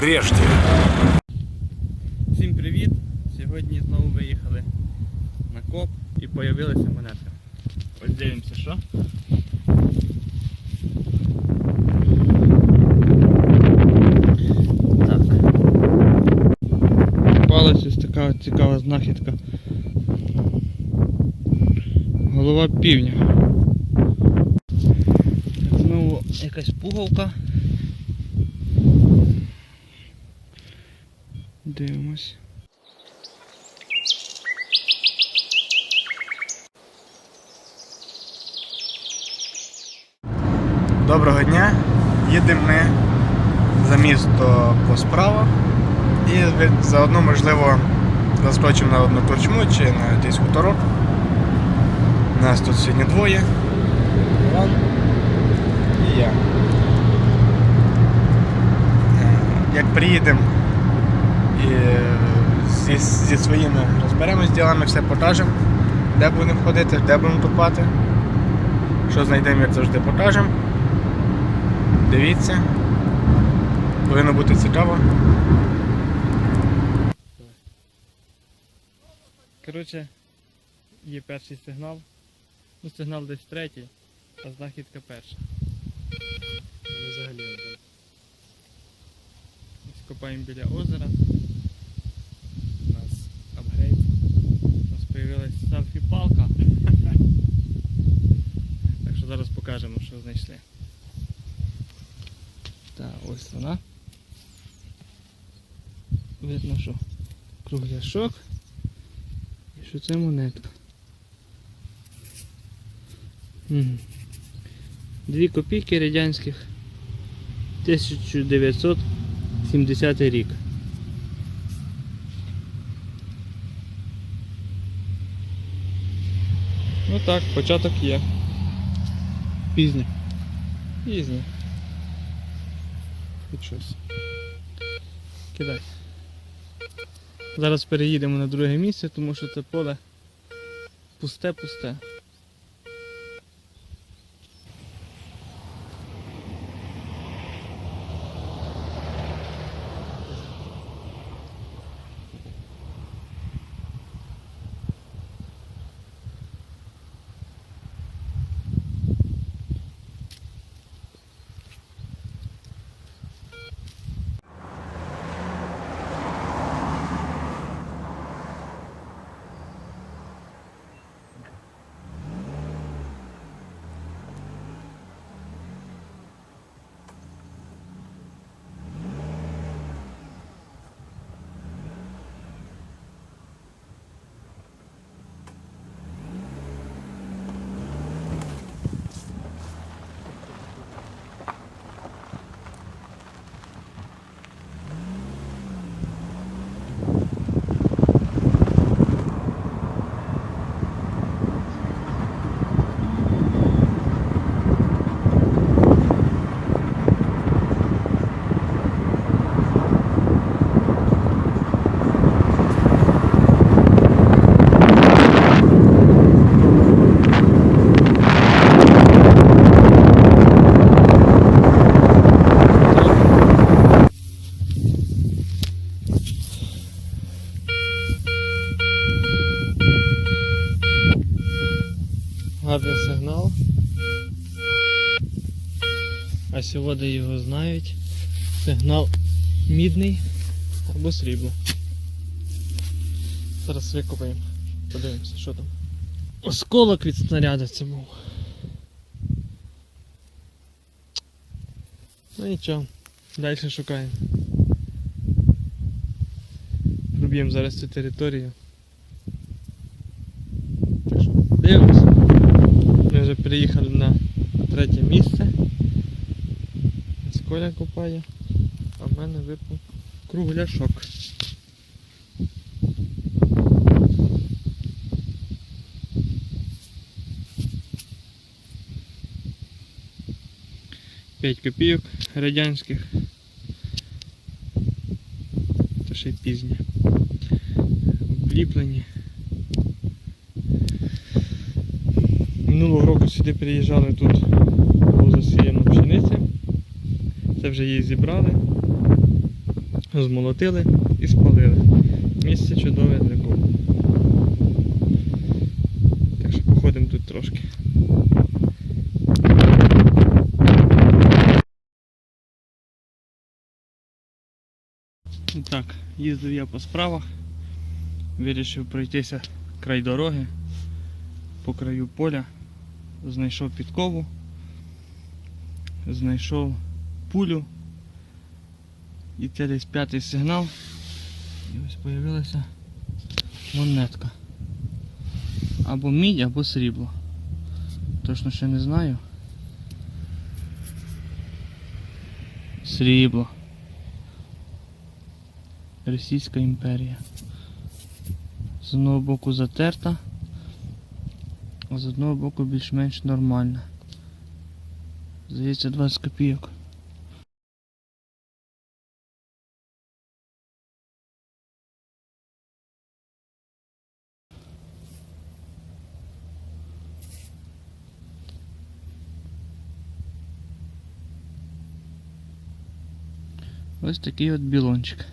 прежде. Всім привіт! Сьогодні знову виїхали на коп і появилася монетка. Ось дивимося, що. Попалась ось така цікава знахідка. Голова півня. Знову якась пуговка. Дивимось. Доброго дня. Їдемо ми за місто по справах і заодно, можливо, заскочимо на одну корчму чи на якийсь хуторок. Нас тут сьогодні двоє. Іван і я. Е, Як приїдемо зі, зі своїми розберемось ділами, все покажемо, де будемо ходити, де будемо купати. Що знайдемо, як завжди покажемо. Дивіться. Повинно бути цікаво. Коротше, є перший сигнал. Ну, сигнал десь третій, а знахідка перша. Взагалі. Ось копаємо біля озера. У нас апгрейд. У нас появилась селфі-палка. Так що зараз покажемо, що знайшли. Так, ось вона. Видно, що кругляшок. І що це монетка. Дві копійки радянських 1970 рік. Ну так, початок є. Пізні. Пізній. Під щось. Кидай. Зараз переїдемо на друге місце, тому що це поле пусте-пусте. Гарний сигнал. А сьогодні його знають. Сигнал мідний або срібло. Зараз викопаємо. Подивимося, що там. Осколок від снаряда це був. Ну нічого, далі шукаємо. Проб'ємо зараз цю територію. Так що дивимося. Ми вже приїхали на третє місце. Коля копає, а в мене випав кругляшок. П'ять копійок радянських. Це ще й пізнє. Обліплені. Минулого року сюди приїжджали тут було засіяно пшениця. Це вже її зібрали. змолотили і спалили. Місце чудове для копу. Так що походимо тут трошки. Так, їздив я по справах, вирішив пройтися край дороги, по краю поля, знайшов підкову, знайшов пулю. І це десь п'ятий сигнал. І ось з'явилася монетка. Або мідь, або срібло. Точно ще не знаю. Срібло. Російська імперія. З одного боку затерта, з одного боку більш-менш нормальна. Здається 20 копійок. Ось такий от білончик.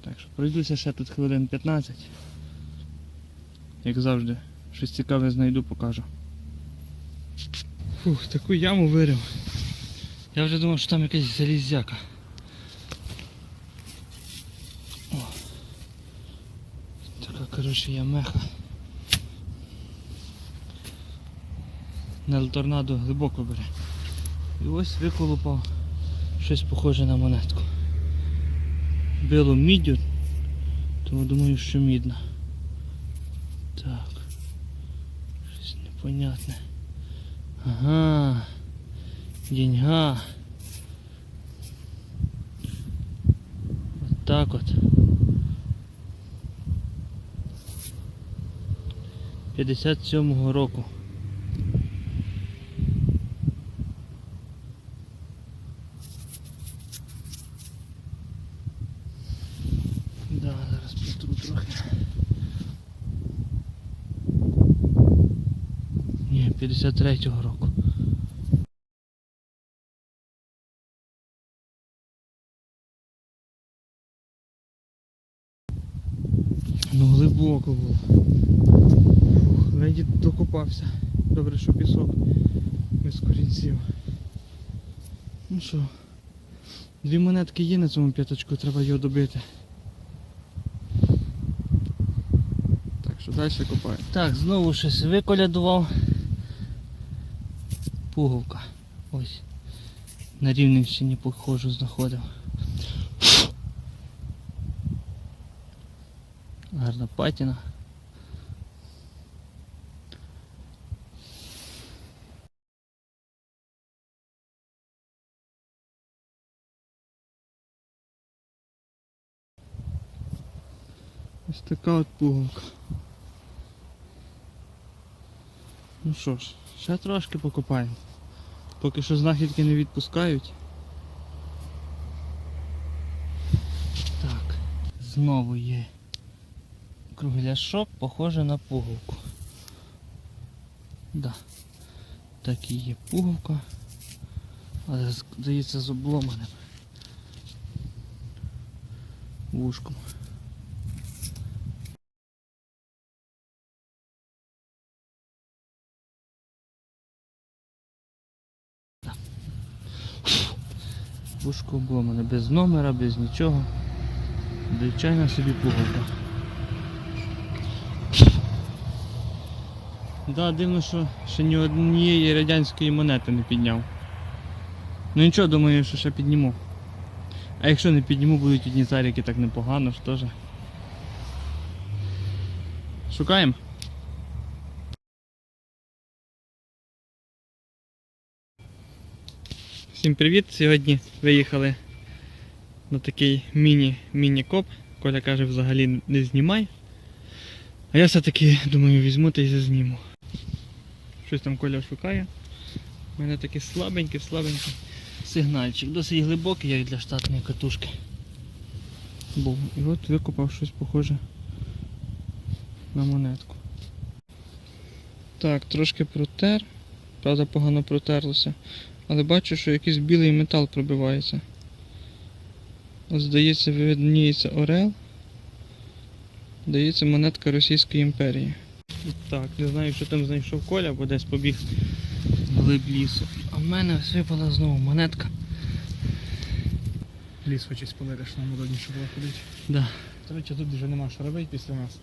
Так що пройдуся ще тут хвилин 15. Як завжди, щось цікаве знайду, покажу. Фух, таку яму вирив. Я вже думав, що там якась залізяка. О. Така, коротше, ямеха. На торнадо глибоко бере. І ось виколупав щось похоже на монетку. Било міддю, тому думаю, що мідна. Так. Щось непонятне. Ага. Деньга. От так от. 57-го року. Да, зараз потру трохи. Ні, 53-го року. Ну глибоко було. Фух, докопався. Добре, що пісок без корінців. Ну що, дві монетки є на цьому п'яточку, треба його добити. Так що далі копаю. Так, знову щось виколядував. Пуговка. Ось. На Рівненщині похожу знаходив. Гарна патіна. Ось така от пуговка. Ну що ж, ще трошки покопаємо. Поки що знахідки не відпускають. Так, знову є кругляшок, похоже на пуговку. Да. Так і є пуговка. Але здається з обломаним вушком. Вушко обломане, без номера, без нічого. Звичайна собі пуговка. Да, дивно, що ще ні однієї радянської монети не підняв. Ну нічого, думаю, що ще підніму. А якщо не підніму, будуть одні заріки так непогано ж теж. Шукаємо. Всім привіт! Сьогодні виїхали на такий міні-міні-коп. Коля каже, взагалі не знімай. А я все-таки думаю візьму та й зазніму. Щось там Коля шукає. У мене такий слабенький, слабенький сигнальчик. Досить глибокий, як для штатної катушки. Був. І от викопав щось похоже на монетку. Так, трошки протер. Правда, погано протерлося. Але бачу, що якийсь білий метал пробивається. От здається, видніється Орел. Здається, монетка Російської імперії. Так, не знаю, що там знайшов Коля, бо десь побіг вглиб лісу. А в мене ось випала знову монетка. Ліс хоче спалити, що нам удобніше було ходити. Да. До речі, тут вже нема що робити після нас.